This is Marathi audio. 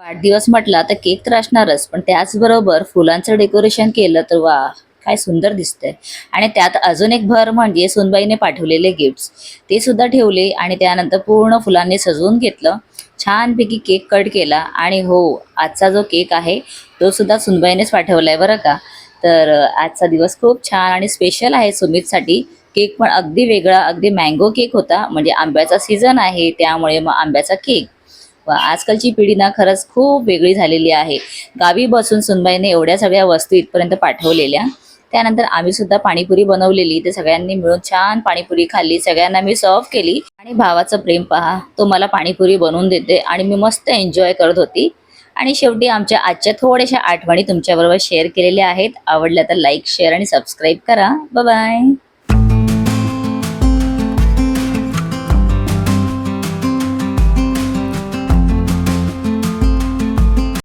वाढदिवस म्हटला तर केक तर असणारच पण त्याचबरोबर फुलांचं डेकोरेशन केलं तर वा काय सुंदर दिसतंय. आणि त्यात अजून एक भर म्हणजे सुनबाईने पाठवलेले गिफ्ट्स ते सुद्धा ठेवले आणि त्यानंतर पूर्ण फुलांनी सजवून घेतलं. छानपैकी केक कट केला आणि हो आजचा जो केक आहे तो सुद्धा सुनबाईनेच पाठवला आहे बरं का. तर आजचा दिवस खूप छान आणि स्पेशल आहे सुमितसाठी. केक पण अगदी वेगळा अगदी मँगो केक होता. म्हणजे आंब्याचा सीझन आहे त्यामुळे मग आंब्याचा केक. आजकालची पिढी ना खरंच खूप वेगळी झालेली आहे. गावी बसून सुनबाईने एवढ्या सगळ्या वस्तू इथपर्यंत पाठवलेल्या. त्यानंतर आम्ही सुद्धा पाणीपुरी बनवलेली. ते सगळ्यांनी मिळून छान पाणीपुरी खाल्ली. सगळ्यांना मी सर्व केली. आणि भावाचं प्रेम पहा. तो मला पाणीपुरी बनवून देते आणि मी मस्त एन्जॉय करत होती. आणि शेवटी आमच्या आजच्या थोड्याशा आठवणी तुमच्याबरोबर शेअर केलेल्या आहेत. आवडल्या तर लाईक शेअर आणि सबस्क्राईब करा. बाय